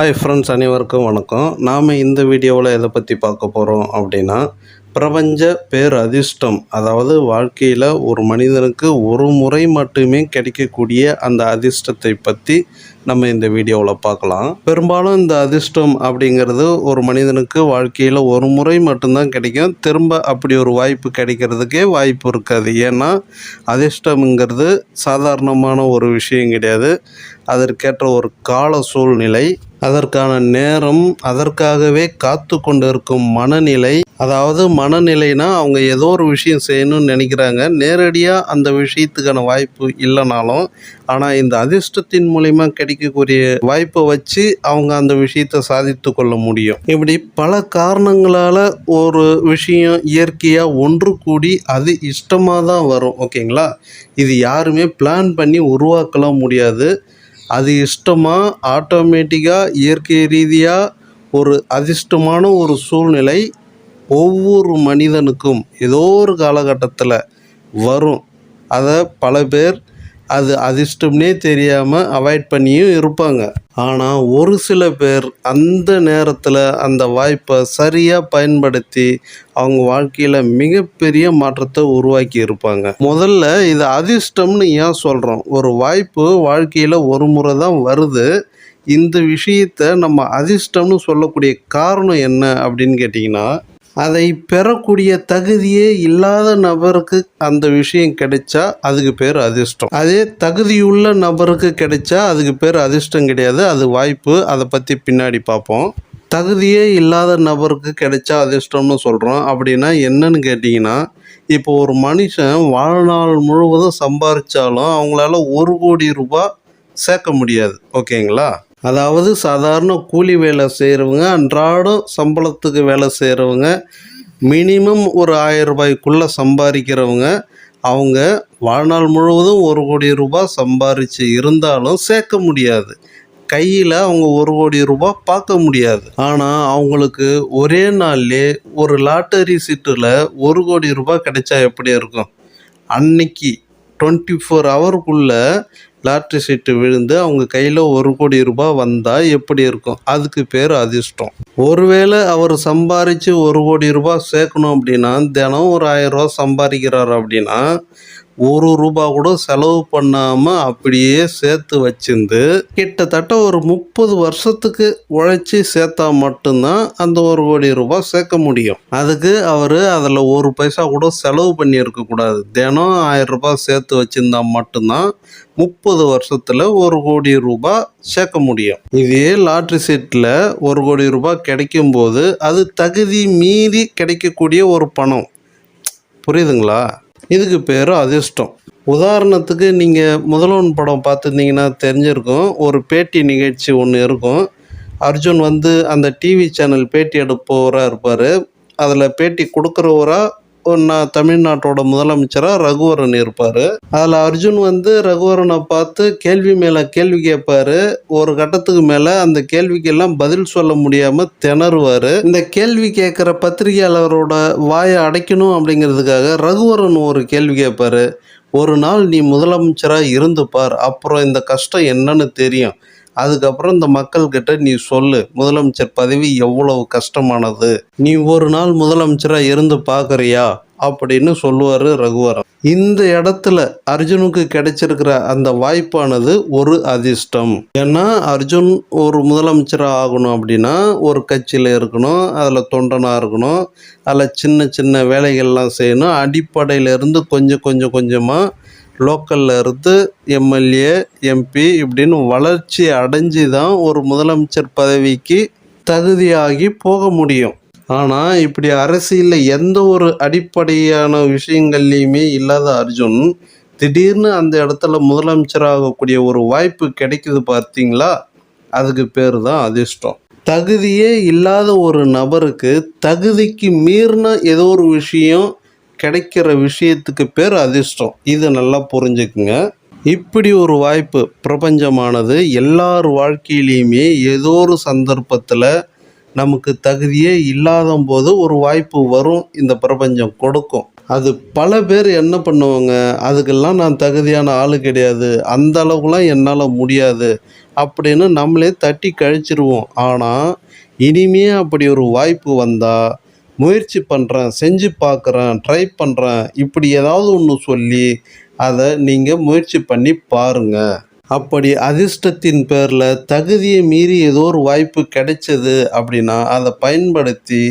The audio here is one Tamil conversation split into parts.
ஹாய் ஃப்ரெண்ட்ஸ் அனைவருக்கும் வணக்கம். நாம் இந்த வீடியோவில் எதை பற்றி பார்க்க போகிறோம் அப்படின்னா பிரபஞ்ச பேர் அதிர்ஷ்டம். அதாவது வாழ்க்கையில் ஒரு மனிதனுக்கு ஒரு முறை மட்டுமே கிடைக்கக்கூடிய அந்த அதிர்ஷ்டத்தை பற்றி நம்ம இந்த வீடியோவில் பார்க்கலாம். பெரும்பாலும் இந்த அதிர்ஷ்டம் அப்படிங்கிறது ஒரு மனிதனுக்கு வாழ்க்கையில் ஒரு முறை மட்டும்தான் கிடைக்கும். திரும்ப அப்படி ஒரு வாய்ப்பு கிடைக்கிறதுக்கே வாய்ப்பு இருக்காது. ஏன்னா அதிர்ஷ்டம்ங்கிறது சாதாரணமான ஒரு விஷயம் கிடையாது. அதற்கேற்ற ஒரு கால சூழ்நிலை அதற்கான நேரம் அதற்காகவே காத்து கொண்டிருக்கும் மனநிலை. அதாவது மனநிலைனா அவங்க ஏதோ ஒரு விஷயம் செய்யணும்னு நினைக்கிறாங்க. நேரடியாக அந்த விஷயத்துக்கான வாய்ப்பு இல்லைனாலும் ஆனால் இந்த அதிர்ஷ்டத்தின் மூலிமா கிடைக்கக்கூடிய வாய்ப்பை வச்சு அவங்க அந்த விஷயத்தை சாதித்து கொள்ள முடியும். இப்படி பல காரணங்களால் ஒரு விஷயம் இயற்கையாக ஒன்று கூடி அது இஷ்டமாக தான் வரும். ஓகேங்களா? இது யாருமே பிளான் பண்ணி உருவாக்கலாம் முடியாது. அது இஷ்டமாக ஆட்டோமேட்டிக்காக இயற்கை ரீதியாக ஒரு அதிர்ஷ்டமான ஒரு சூழ்நிலை ஒவ்வொரு மனிதனுக்கும் ஏதோ ஒரு காலகட்டத்தில் வரும். அதை பல பேர் அது அதிர்ஷ்டம்னே தெரியாமல் அவாய்ட் பண்ணியும் இருப்பாங்க. ஆனால் ஒரு சில பேர் அந்த நேரத்தில் அந்த வாய்ப்பை சரியாக பயன்படுத்தி அவங்க வாழ்க்கையில் மிகப்பெரிய மாற்றத்தை உருவாக்கி இருப்பாங்க. முதல்ல இது அதிர்ஷ்டம்னு ஏன் சொல்கிறோம் ஒரு வாய்ப்பு வாழ்க்கையில் ஒரு முறை தான் வருது. இந்த விஷயத்தை நம்ம அதிர்ஷ்டம்னு சொல்லக்கூடிய காரணம் என்ன அப்படின்னு கேட்டிங்கன்னா அதை பெறக்கூடிய தகுதியே இல்லாத நபருக்கு அந்த விஷயம் கிடைச்சா அதுக்கு பேர் அதிர்ஷ்டம். அதே தகுதியுள்ள நபருக்கு கிடைச்சா அதுக்கு பேர் அதிர்ஷ்டம் கிடையாது. அது வாய்ப்பு. அதை பற்றி பின்னாடி பார்ப்போம். தகுதியே இல்லாத நபருக்கு கிடைச்சா அதிர்ஷ்டம்னு சொல்கிறோம் அப்படின்னா என்னன்னு கேட்டிங்கன்னா இப்போ ஒரு மனுஷன் வாழ்நாள் முழுவதும் சம்பாதிச்சாலும் அவங்களால ஒரு கோடி ரூபாய் சேர்க்க முடியாது. ஓகேங்களா? அதாவது சாதாரண கூலி வேலை செய்கிறவங்க அன்றாடம் சம்பளத்துக்கு வேலை செய்கிறவங்க மினிமம் ஒரு ஆயிரம் ரூபாய்க்குள்ளே சம்பாதிக்கிறவங்க அவங்க வாழ்நாள் முழுவதும் ஒரு கோடி ரூபாய் சம்பாரித்து இருந்தாலும் சேர்க்க முடியாது. கையில் அவங்க ஒரு கோடி ரூபாய் பார்க்க முடியாது. ஆனால் அவங்களுக்கு ஒரே நாள்லே ஒரு லாட்டரி சீட்டில் ஒரு கோடி ரூபாய் கிடைச்சா எப்படி இருக்கும்? அன்னைக்கு டுவெண்ட்டி ஃபோர் ஹவருக்குள்ளே லாட்ரி சீட்டு விழுந்து அவங்க கையில் ஒரு கோடி ரூபாய் வந்தால் எப்படி இருக்கும்? அதுக்கு பேர் அதிர்ஷ்டம். ஒருவேளை அவர் சம்பாரித்து ஒரு கோடி ரூபாய் சேர்க்கணும் அப்படின்னா தினம் ஒரு ஆயிரம் ரூபா சம்பாதிக்கிறார் அப்படின்னா ஒரு ரூபா கூட செலவு பண்ணாமல் அப்படியே சேர்த்து வச்சிருந்து கிட்டத்தட்ட ஒரு முப்பது வருஷத்துக்கு உழைச்சி சேர்த்தா மட்டும்தான் அந்த ஒரு கோடி ரூபாய் சேர்க்க முடியும். அதுக்கு அவர் அதில் ஒரு பைசா கூட செலவு பண்ணியிருக்க கூடாது. தினம் ஆயிரம் ரூபாய் சேர்த்து வச்சிருந்தா மட்டும்தான் முப்பது வருஷத்தில் ஒரு கோடி ரூபாய் சேர்க்க முடியும். இதே லாட்ரி சீட்டில் ஒரு கோடி ரூபாய் கிடைக்கும்போது அது தகுதி மீறி கிடைக்கக்கூடிய ஒரு பணம். புரியுதுங்களா? இதுக்கு பேர் அதிர்ஷ்டம். உதாரணத்துக்கு நீங்கள் முதல்வன் படம் பார்த்துருந்தீங்கன்னா தெரிஞ்சிருக்கும். ஒரு பேட்டி நிகழ்ச்சி ஒன்று இருக்கும். அர்ஜுன் வந்து அந்த டிவி சேனல் பேட்டி எடுப்பவராக இருப்பார். அதில் பேட்டி கொடுக்குறவராக நான் தமிழ்நாட்டோட முதலமைச்சராக ரகுவரன் இருப்பார். அதில் அர்ஜுன் வந்து ரகுவரனை பார்த்து கேள்வி மேலே கேள்வி கேட்பார். ஒரு கட்டத்துக்கு மேலே அந்த கேள்விக்கெல்லாம் பதில் சொல்ல முடியாமல் திணறுவார். இந்த கேள்வி கேட்குற பத்திரிகையாளரோட வாயை அடைக்கணும் அப்படிங்கிறதுக்காக ரகுவரன் ஒரு கேள்வி கேட்பாரு. ஒரு நாள் நீ முதலமைச்சராக இருந்து பார் அப்புறம் இந்த கஷ்டம் என்னன்னு தெரியும். அதுக்கப்புறம் இந்த மக்கள்கிட்ட நீ சொல்லு முதலமைச்சர் பதவி எவ்வளவு கஷ்டமானது? நீ ஒரு நாள் முதலமைச்சராக இருந்து பார்க்குறியா அப்படின்னு சொல்லுவார் ரகுவரன். இந்த இடத்துல அர்ஜுனுக்கு கிடைச்சிருக்கிற அந்த வாய்ப்பானது ஒரு அதிர்ஷ்டம். ஏன்னா அர்ஜுன் ஒரு முதலமைச்சராக ஆகணும் அப்படின்னா ஒரு கட்சியில் இருக்கணும் அதில் தொண்டனாக இருக்கணும் அதில் சின்ன சின்ன வேலைகள்லாம் செய்யணும் அடிப்படையிலேருந்து கொஞ்சம் கொஞ்சம் கொஞ்சமாக லோக்கல்ல இருந்து எம்எல்ஏ எம்பி இப்படின்னு வளர்ச்சி அடைஞ்சு தான் ஒரு முதலமைச்சர் பதவிக்கு தகுதியாகி போக முடியும். ஆனால் இப்படி அரசியலில் எந்த ஒரு அடிப்படையான விஷயங்கள்லையுமே இல்லாத அர்ஜுன் திடீர்னு அந்த இடத்துல முதலமைச்சராகக்கூடிய ஒரு வாய்ப்பு கிடைக்குது பார்த்தீங்களா? அதுக்கு பேர் தான் அதிர்ஷ்டம். தகுதியே இல்லாத ஒரு நபருக்கு தகுதிக்கு மீறின ஏதோ ஒரு விஷயம் கிடைக்கிற விஷயத்துக்கு பேர் அதிர்ஷ்டம். இது நல்லா புரிஞ்சுக்குங்க. இப்படி ஒரு வாய்ப்பு பிரபஞ்சமானது எல்லார் வாழ்க்கையிலையுமே ஏதோ ஒரு சந்தர்ப்பத்தில் நமக்கு தகுதியே இல்லாத போது ஒரு வாய்ப்பு வரும் இந்த பிரபஞ்சம் கொடுக்கும். அது பல பேர் என்ன பண்ணுவாங்க அதுக்கெல்லாம் நான் தகுதியான ஆள் கிடையாது அந்த அளவுக்குலாம் என்னால் முடியாது அப்படின்னு நம்மளே தட்டி கழிச்சிருவோம். ஆனால் இனிமே அப்படி ஒரு வாய்ப்பு வந்தால் முயற்சி பண்ணுறேன் செஞ்சு பார்க்குறேன் ட்ரை பண்ணுறேன் இப்படி ஏதாவது ஒன்று சொல்லி அதை நீங்கள் முயற்சி பண்ணி பாருங்கள் அப்படி அதிர்ஷ்டத்தின் பேரில் தகுதியை மீறி ஏதோ ஒரு வாய்ப்பு கிடைச்சது அப்படின்னா அதை பயன்படுத்தி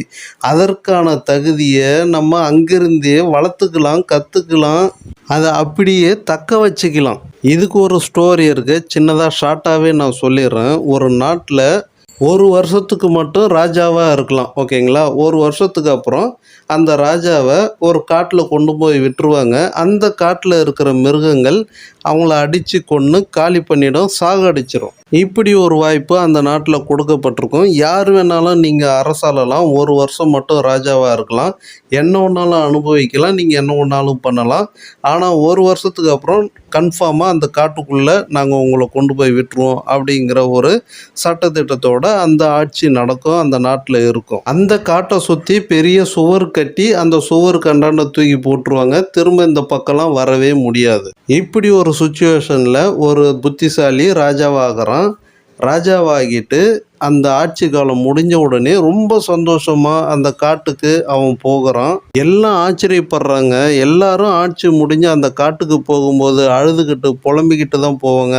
அதற்கான தகுதியை நம்ம அங்கிருந்தே வளர்த்துக்கலாம் கற்றுக்கலாம் அதை அப்படியே தக்க வச்சுக்கலாம். இதுக்கு ஒரு ஸ்டோரி இருக்குது சின்னதாக ஷார்ட்டாகவே நான் சொல்லிடுறேன். ஒரு நாட்டில் ஒரு வருஷத்துக்கு மட்டும் ராஜாவாக இருக்கலாம் ஓகேங்களா? ஒரு வருஷத்துக்கு அப்புறம் அந்த ராஜாவை ஒரு காட்டில் கொண்டு போய் விட்டுருவாங்க. அந்த காட்டில் இருக்கிற மிருகங்கள் அவங்கள அடித்து கொன்று காலி பண்ணிடும் சாகடிச்சிடும் இப்படி ஒரு வாய்ப்பு அந்த நாட்டில் கொடுக்கப்பட்டிருக்கும். யார் வேணாலும் நீங்கள் அரசாலலாம் ஒரு வருஷம் மட்டும் ராஜாவாக இருக்கலாம். என்ன ஒன்றாலும் அனுபவிக்கலாம் நீங்கள் என்ன ஒன்றாலும் பண்ணலாம். ஆனால் ஒரு வருஷத்துக்கு அப்புறம் கன்ஃபார்மாக அந்த காட்டுக்குள்ளே நாங்கள் உங்களை கொண்டு போய் விட்டுருவோம் அப்படிங்கிற ஒரு சட்டத்திட்டத்தோட அந்த ஆட்சி நடக்கும் அந்த நாட்டில் இருக்கும். அந்த காட்டை சுற்றி பெரிய சுவர் கட்டி அந்த சுவர் கண்டாண்ட தூக்கி போட்டுருவாங்க. திரும்ப இந்த பக்கம்லாம் வரவே முடியாது. இப்படி ஒரு சுச்சுவேஷனில் ஒரு புத்திசாலி ராஜாவாகிறான். ராஜாவாகிட்டு அந்த ஆட்சி காலம் முடிஞ்ச உடனே ரொம்ப சந்தோஷமாக அந்த காட்டுக்கு அவன் போகிறான். எல்லாம் ஆச்சரியப்படுறாங்க. எல்லாரும் ஆட்சி முடிஞ்சு அந்த காட்டுக்கு போகும்போது அழுதுகிட்டு புலம்பிக்கிட்டு தான் போவாங்க.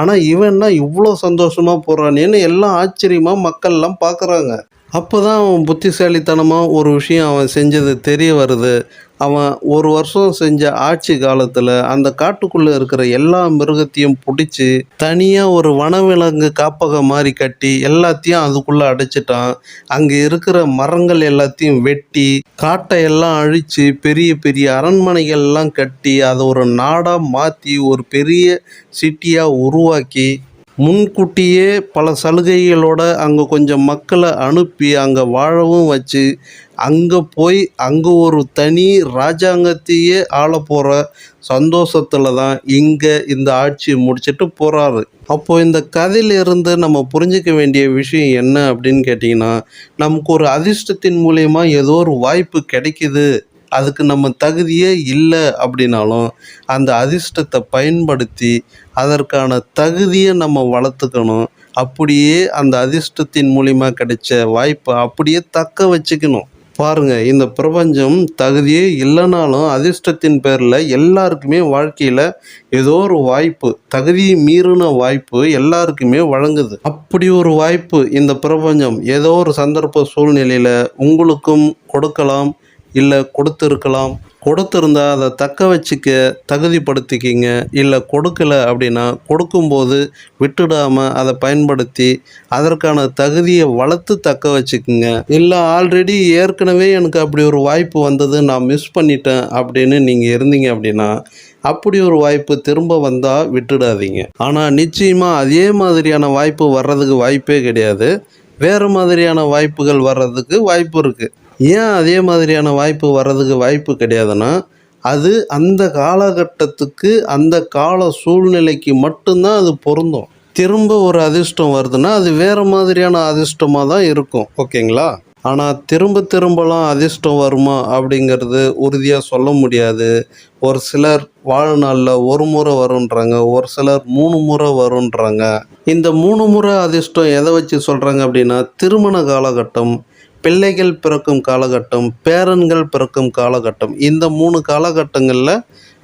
ஆனால் இவன்னா இவ்வளோ சந்தோஷமாக போகிறானேன்னு எல்லாம் ஆச்சரியமாக மக்கள்லாம் பார்க்குறாங்க அப்போ தான் அவன் புத்திசாலித்தனமாக ஒரு விஷயம் அவன் செஞ்சது தெரிய வருது. அவன் ஒரு வருஷம் செஞ்ச ஆட்சி காலத்தில் அந்த காட்டுக்குள்ளே இருக்கிற எல்லா மிருகத்தையும் பிடிச்சி தனியாக ஒரு வனவிலங்கு காப்பகம் மாதிரி கட்டி எல்லாத்தையும் அதுக்குள்ளே அடைச்சிட்டான். அங்கே இருக்கிற மரங்கள் எல்லாத்தையும் வெட்டி காட்டை எல்லாம் அழித்து பெரிய பெரிய அரண்மனைகள்லாம் கட்டி அதை ஒரு நாடாக மாற்றி ஒரு பெரிய சிட்டியாக உருவாக்கி முன்கூட்டியே பல சலுகைகளோட அங்கே கொஞ்சம் மக்களை அனுப்பி அங்கே வாழவும் வச்சு அங்கே போய் அங்கே ஒரு தனி ராஜாங்கத்தையே ஆள போகிற சந்தோஷத்தில் தான் இங்கே இந்த ஆட்சியை முடிச்சுட்டு போகிறாரு அப்போது இந்த கதையிலிருந்து நம்ம புரிஞ்சிக்க வேண்டிய விஷயம் என்ன அப்படின்னு கேட்டிங்கன்னா நமக்கு ஒரு அதிர்ஷ்டத்தின் மூலயமா ஏதோ ஒரு வாய்ப்பு கிடைக்கிது. அதுக்கு நம்ம தகுதியே இல்லை அப்படின்னாலும் அந்த அதிர்ஷ்டத்தை பயன்படுத்தி அதற்கான தகுதியை நம்ம வளர்த்துக்கணும். அப்படியே அந்த அதிர்ஷ்டத்தின் மூலிமா கிடைச்ச வாய்ப்பை அப்படியே தக்க வச்சுக்கணும். பாருங்க இந்த பிரபஞ்சம் தகுதியே இல்லைனாலும் அதிர்ஷ்டத்தின் பேரில் எல்லாருக்குமே வாழ்க்கையில் ஏதோ ஒரு வாய்ப்பு தகுதியை மீறின வாய்ப்பு எல்லாருக்குமே வழங்குது. அப்படி ஒரு வாய்ப்பு இந்த பிரபஞ்சம் ஏதோ ஒரு சந்தர்ப்ப சூழ்நிலையில் உங்களுக்கும் கொடுக்கலாம். இல்லை கொடுத்துருக்கலாம். கொடுத்துருந்தா அதை தக்க வச்சுக்க தகுதிப்படுத்திக்கிங்க. இல்லை கொடுக்கல அப்படின்னா கொடுக்கும்போது விட்டுடாமல் அதை பயன்படுத்தி அதற்கான தகுதியை வளர்த்து தக்க வச்சுக்குங்க. இல்லை ஆல்ரெடி ஏற்கனவே எனக்கு அப்படி ஒரு வாய்ப்பு வந்தது நான் மிஸ் பண்ணிட்டேன் அப்படின்னு நீங்கள் இருந்தீங்க அப்படின்னா அப்படி ஒரு வாய்ப்பு திரும்ப வந்தால் விட்டுடாதீங்க. ஆனால் நிச்சயமாக அதே மாதிரியான வாய்ப்பு வர்றதுக்கு வாய்ப்பே கிடையாது. வேறு மாதிரியான வாய்ப்புகள் வர்றதுக்கு வாய்ப்பு இருக்குது ஏன் அதே மாதிரியான வாய்ப்பு வர்றதுக்கு வாய்ப்பு கிடையாதுன்னா அது அந்த காலகட்டத்துக்கு அந்த கால சூழ்நிலைக்கு மட்டும்தான் அது பொருந்தும். திரும்ப ஒரு அதிர்ஷ்டம் வருதுன்னா அது வேறு மாதிரியான அதிர்ஷ்டமாக தான் இருக்கும். ஓகேங்களா? ஆனால் திரும்ப திரும்பலாம் அதிர்ஷ்டம் வருமா அப்படிங்கிறது உறுதியாக சொல்ல முடியாது. ஒரு சிலர் வாழ்நாளில் ஒரு முறை வருன்றாங்க ஒரு சிலர் மூணு முறை வருன்றாங்க இந்த மூணு முறை அதிர்ஷ்டம் எதை வச்சு சொல்கிறாங்க அப்படின்னா திருமண காலகட்டம் பிள்ளைகள் பிறக்கும் காலகட்டம் பேரன்கள் பிறக்கும் காலகட்டம் இந்த மூணு காலகட்டங்களில்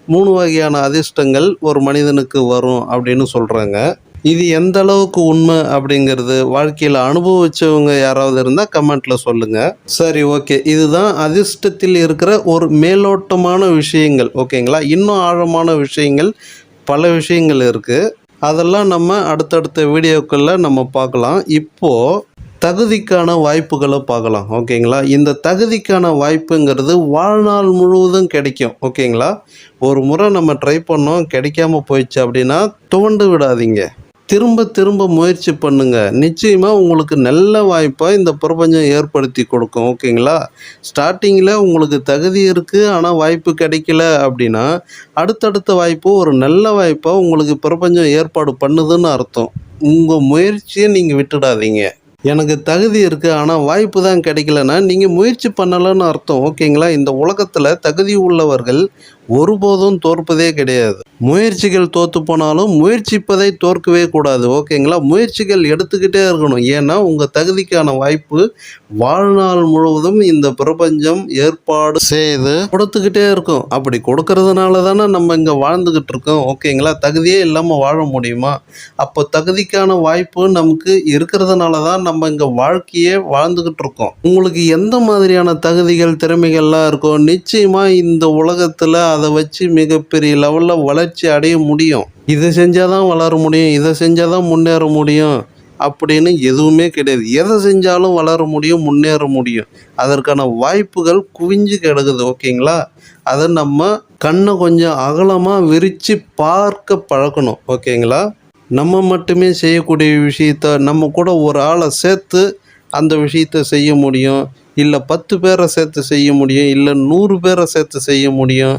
மூணு வகையான அதிர்ஷ்டங்கள் ஒரு மனிதனுக்கு வரும் அப்படின்னு சொல்கிறாங்க இது எந்த அளவுக்கு உண்மை அப்படிங்கிறது வாழ்க்கையில் அனுபவிச்சவங்க யாராவது இருந்தால் கமெண்ட்டில் சொல்லுங்கள் சரி ஓகே. இதுதான் அதிர்ஷ்டத்தில் இருக்கிற ஒரு மேலோட்டமான விஷயங்கள் ஓகேங்களா? இன்னும் ஆழமான விஷயங்கள் பல விஷயங்கள் இருக்குது அதெல்லாம் நம்ம அடுத்தடுத்த வீடியோக்களில் நம்ம பார்க்கலாம். இப்போது தகுதிக்கான வாய்ப்புகளை பார்க்கலாம் ஓகேங்களா? இந்த தகுதிக்கான வாய்ப்புங்கிறது வாழ்நாள் முழுவதும் கிடைக்கும் ஓகேங்களா? ஒரு முறை நம்ம ட்ரை பண்ணோம் கிடைக்காம போயிடுச்சு அப்படின்னா துவண்டு விடாதீங்க. திரும்ப திரும்ப முயற்சி பண்ணுங்க. நிச்சயமாக உங்களுக்கு நல்ல வாய்ப்பாக இந்த பிரபஞ்சம் ஏற்படுத்தி கொடுக்கும் ஓகேங்களா? ஸ்டார்டிங்கில் உங்களுக்கு தகுதி இருக்குது ஆனால் வாய்ப்பு கிடைக்கல அப்படின்னா அடுத்தடுத்த வாய்ப்பு ஒரு நல்ல வாய்ப்பாக உங்களுக்கு பிரபஞ்சம் ஏற்பாடு பண்ணுதுன்னு அர்த்தம். உங்கள் முயற்சியை நீங்கள் விட்டுடாதீங்க. எனக்கு தகுதி இருக்குது ஆனால் வாய்ப்பு தான் கிடைக்கலன்னா நீங்கள் முயற்சி பண்ணலைன்னு அர்த்தம் ஓகேங்களா? இந்த உலகத்தில் தகுதி உள்ளவர்கள் ஒருபோதும் தோற்பதே கிடையாது. முயற்சிகள் தோற்று போனாலும் முயற்சிப்பதை தோற்கவே கூடாது ஓகேங்களா? முயற்சிகள் எடுத்துக்கிட்டே இருக்கணும். ஏன்னா உங்கள் தகுதிக்கான வாய்ப்பு வாழ்நாள் முழுவதும் இந்த பிரபஞ்சம் ஏற்பாடு செய்து கொடுத்துக்கிட்டே இருக்கும். அப்படி கொடுக்கறதுனால தானே நம்ம இங்கே வாழ்ந்துக்கிட்டு இருக்கோம் ஓகேங்களா? தகுதியே இல்லாமல் வாழ முடியுமா? அப்போ தகுதிக்கான வாய்ப்பு நமக்கு இருக்கிறதுனால தான் நம்ம இங்கே வாழ்க்கையே வாழ்ந்துக்கிட்டு இருக்கோம். உங்களுக்கு எந்த மாதிரியான தகுதிகள் திறமைகள்லாம் இருக்கோ நிச்சயமாக இந்த உலகத்தில் அதை வச்சு மிகப்பெரிய லெவலில் வளர்ச்சி அடைய முடியும். இதை செஞ்சால் தான் வளர முடியும் இதை செஞ்சால் தான் முன்னேற முடியும் அப்படின்னு எதுவுமே கிடையாது. எதை செஞ்சாலும் வளர முடியும் முன்னேற முடியும். அதற்கான வாய்ப்புகள் குவிஞ்சு கிடக்குது ஓகேங்களா? அதை நம்ம கண்ணை கொஞ்சம் அகலமாக விரித்து பார்க்க பழக்கணும் ஓகேங்களா? நம்ம மட்டுமே செய்யக்கூடிய விஷயத்த நம்ம கூட ஒரு ஆளை சேர்த்து அந்த விஷயத்த செய்ய முடியும். இல்லை பத்து பேரை சேர்த்து செய்ய முடியும் இல்லை நூறு பேரை சேர்த்து செய்ய முடியும்.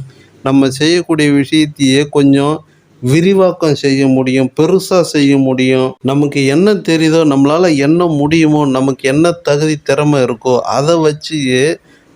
நம்ம செய்யக்கூடிய விஷயத்தையே கொஞ்சம் விரிவாக்கம் செய்ய முடியும் பெருசாக செய்ய முடியும். நமக்கு என்ன தெரியுதோ நம்மளால் என்ன முடியுமோ நமக்கு என்ன தகுதி திறமை இருக்கோ அதை வச்சு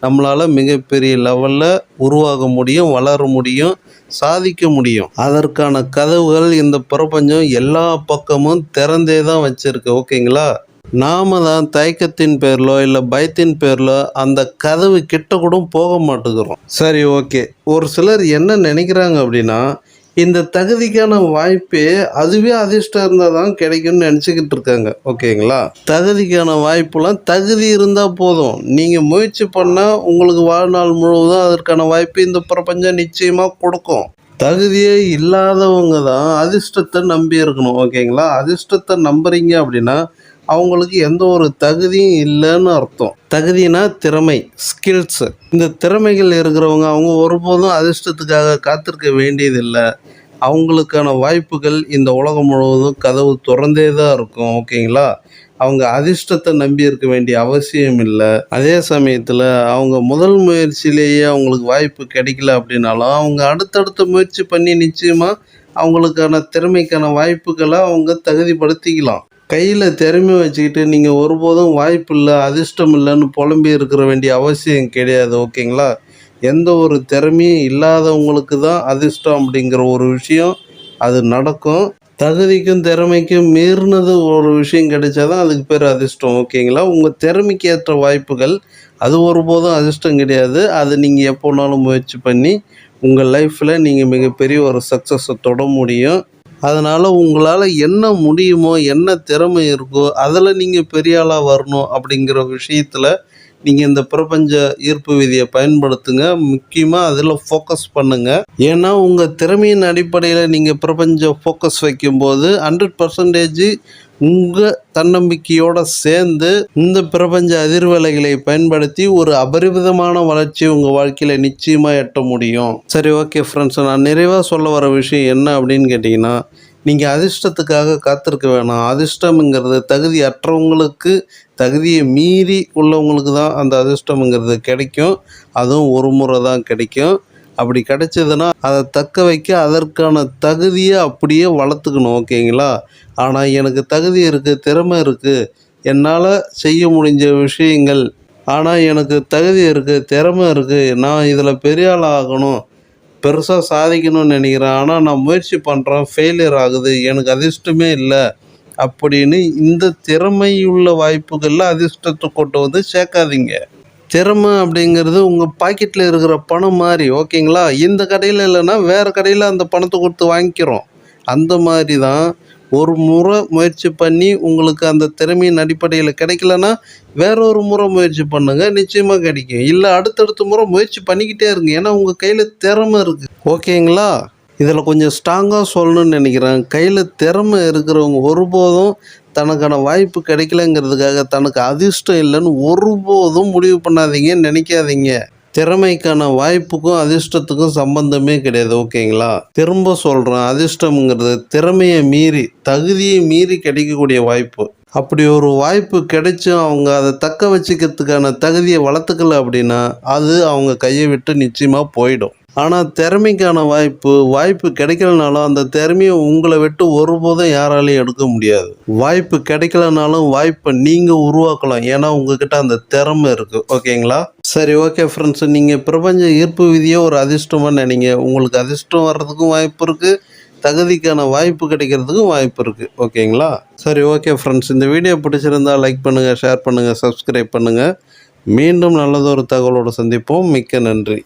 நம்மளால் மிகப்பெரிய லெவலில் உருவாக முடியும் வளர முடியும் சாதிக்க முடியும். அதற்கான கதவுகள் இந்த பிரபஞ்சம் எல்லா பக்கமும் திறந்தே தான் வச்சுருக்கு. ஓகேங்களா? நாம தான் தயக்கத்தின் பேரிலோ இல்லை பயத்தின் பேரிலோ அந்த கதவு கிட்ட கூட போக மாட்டேங்கிறோம் சரி ஓகே. ஒரு சிலர் என்ன நினைக்கிறாங்க அப்படின்னா இந்த தகுதிக்கான வாய்ப்பே அதுவே அதிர்ஷ்டம் இருந்தால் தான் கிடைக்கும்னு நினச்சிக்கிட்டு இருக்காங்க. ஓகேங்களா? தகுதிக்கான வாய்ப்புலாம் தகுதி இருந்தால் போதும். நீங்கள் முயற்சி பண்ணால் உங்களுக்கு வாழ்நாள் முழுவதும் அதற்கான வாய்ப்பு இந்த பிரபஞ்சம் நிச்சயமாக கொடுக்கும். தகுதியே இல்லாதவங்க தான் அதிர்ஷ்டத்தை நம்பி இருக்கணும். ஓகேங்களா? அதிர்ஷ்டத்தை நம்புறீங்க அப்படின்னா அவங்களுக்கு எந்த ஒரு தகுதியும் இல்லைன்னு அர்த்தம். தகுதினா திறமை ஸ்கில்ஸ் இந்த திறமைகள் இருக்கிறவங்க அவங்க ஒருபோதும் அதிர்ஷ்டத்துக்காக காத்திருக்க வேண்டியதில்லை. அவங்களுக்கான வாய்ப்புகள் இந்த உலகம் முழுவதும் கதவு திறந்தே தான் இருக்கும் ஓகேங்களா? அவங்க அதிர்ஷ்டத்தை நம்பி இருக்க வேண்டிய அவசியம் இல்லை. அதே சமயத்தில் அவங்க முதல் முயற்சியிலேயே அவங்களுக்கு வாய்ப்பு கிடைக்கல அப்படின்னாலும் அவங்க அடுத்தடுத்த முயற்சி பண்ணி நிச்சயமாக அவங்களுக்கான திறமைக்கான வாய்ப்புகளை அவங்க தகுதிப்படுத்திக்கலாம். கையில் திறமை வச்சுக்கிட்டு நீங்கள் ஒருபோதும் வாய்ப்பு இல்லை அதிர்ஷ்டம் இல்லைன்னு புலம்பி இருக்கிற வேண்டிய அவசியம் கிடையாது ஓகேங்களா? எந்த ஒரு திறமையும் இல்லாதவங்களுக்கு தான் அதிர்ஷ்டம் அப்படிங்கிற ஒரு விஷயம் அது நடக்கும். தகுதிக்கும் திறமைக்கும் மீறினது ஒரு விஷயம் கிடைச்சாதான் அதுக்கு பேர் அதிர்ஷ்டம் ஓகேங்களா? உங்கள் திறமைக்கு ஏற்ற வாய்ப்புகள் அது ஒருபோதும் அதிர்ஷ்டம் கிடையாது. அது நீங்கள் எப்போனாலும் முயற்சி பண்ணி உங்கள் லைஃப்பில் நீங்கள் மிகப்பெரிய ஒரு சக்ஸஸை தொட முடியும். அதனால் உங்களால் என்ன முடியுமோ என்ன திறமை இருக்கோ அதில் நீங்கள் பெரிய ஆளாக வரணும் அப்படிங்கிற விஷயத்தில் நீங்கள் இந்த பிரபஞ்ச ஈர்ப்பு விதியை பயன்படுத்துங்க. முக்கியமாக அதில் ஃபோக்கஸ் பண்ணுங்கள் ஏன்னா உங்கள் திறமையின் அடிப்படையில் நீங்கள் பிரபஞ்ச ஃபோக்கஸ் வைக்கும்போது ஹண்ட்ரட் பர்சன்டேஜ் உங்கள் தன்னம்பிக்கையோடு சேர்ந்து இந்த பிரபஞ்ச அதிர்வலைகளை பயன்படுத்தி ஒரு அபரிவிதமான வளர்ச்சி உங்கள் வாழ்க்கையில் நிச்சயமாக எட்ட முடியும். சரி ஓகே ஃப்ரெண்ட்ஸ் நான் நிறைவாக சொல்ல வர விஷயம் என்ன அப்படின்னு கேட்டிங்கன்னா நீங்கள் அதிர்ஷ்டத்துக்காக காத்திருக்க வேணாம். அதிர்ஷ்டம்ங்கிறது தகுதி அற்றவங்களுக்கு தகுதியை மீறி உள்ளவங்களுக்கு தான் அந்த அதிர்ஷ்டம்ங்கிறது கிடைக்கும். அதுவும் ஒரு முறை தான் கிடைக்கும். அப்படி கிடைச்சதுன்னா அதை தக்க வைக்க அதற்கான தகுதியை அப்படியே வளர்த்துக்கணும் ஓகேங்களா? ஆனால் எனக்கு தகுதி இருக்குது திறமை இருக்குது என்னால் செய்ய முடிஞ்ச விஷயங்கள் ஆனால் எனக்கு தகுதி இருக்குது திறமை இருக்குது நான் இதில் பெரிய ஆள் ஆகணும் பெருசாக சாதிக்கணும்னு நினைக்கிறேன். ஆனால் நான் முயற்சி பண்ணுறேன் ஃபெயிலியர் ஆகுது. எனக்கு அதிர்ஷ்டமே இல்லை அப்படின்னு இந்த திறமையுள்ள வாய்ப்புகளில் அதிர்ஷ்டத்தை கொண்டு வந்து சேர்க்காதீங்க. திறமை அப்படிங்கிறது உங்கள் பாக்கெட்டில் இருக்கிற பணம் மாதிரி ஓகேங்களா இந்த கடையில் இல்லைன்னா வேறு கடையில் அந்த பணத்தை கொடுத்து வாங்கிக்கிறோம். அந்த மாதிரி தான் ஒரு முறை முயற்சி பண்ணி உங்களுக்கு அந்த திறமையின் அடிப்படையில் கிடைக்கலன்னா வேற ஒரு முறை முயற்சி பண்ணுங்க நிச்சயமாக கிடைக்கும். இல்லை அடுத்தடுத்த முறை முயற்சி பண்ணிக்கிட்டே இருங்க. ஏன்னா உங்கள் கையில் திறமை இருக்குது ஓகேங்களா? இதில் கொஞ்சம் ஸ்ட்ராங்காக சொல்லணும்னு நினைக்கிறேன். கையில் திறமை இருக்கிறவங்க ஒருபோதும் தனக்கான வாய்ப்பு கிடைக்கலங்கிறதுக்காக தனக்கு அதிர்ஷ்டம் இல்லைன்னு ஒருபோதும் முடிவு பண்ணாதீங்க நினைக்காதீங்க. திறமைக்கான வாய்ப்புக்கும் அதிர்ஷ்டத்துக்கும் சம்பந்தமே கிடையாது ஓகேங்களா? திரும்ப சொல்கிறேன் அதிர்ஷ்டம்ங்கிறது திறமையை மீறி தகுதியை மீறி கிடைக்கக்கூடிய வாய்ப்பு. அப்படி ஒரு வாய்ப்பு கிடைச்சும் அவங்க அதை தக்க வச்சுக்கிறதுக்கான தகுதியை வளர்த்துக்கல அப்படின்னா அது அவங்க கையை விட்டு நிச்சயமாக போயிடும். ஆனால் திறமைக்கான வாய்ப்பு வாய்ப்பு கிடைக்கலனாலும் அந்த திறமையை உங்களை விட்டு ஒருபோதும் யாராலையும் எடுக்க முடியாது. வாய்ப்பு கிடைக்கலனாலும் வாய்ப்பை நீங்கள் உருவாக்கலாம். ஏன்னா உங்ககிட்ட அந்த திறமை இருக்குது ஓகேங்களா? சரி ஓகே ஃப்ரெண்ட்ஸ் நீங்கள் பிரபஞ்ச ஈர்ப்பு விதியை ஒரு அதிர்ஷ்டமாக நினைங்க. உங்களுக்கு அதிர்ஷ்டம் வர்றதுக்கும் வாய்ப்பு இருக்குது தகுதிக்கான வாய்ப்பு கிடைக்கிறதுக்கும் வாய்ப்பு இருக்குது ஓகேங்களா? சரி ஓகே ஃப்ரெண்ட்ஸ் இந்த வீடியோ பிடிச்சிருந்தா லைக் பண்ணுங்கள் ஷேர் பண்ணுங்கள் சப்ஸ்கிரைப் பண்ணுங்கள் மீண்டும் நல்லதொரு தகவலோடு சந்திப்போம். மிக்க நன்றி.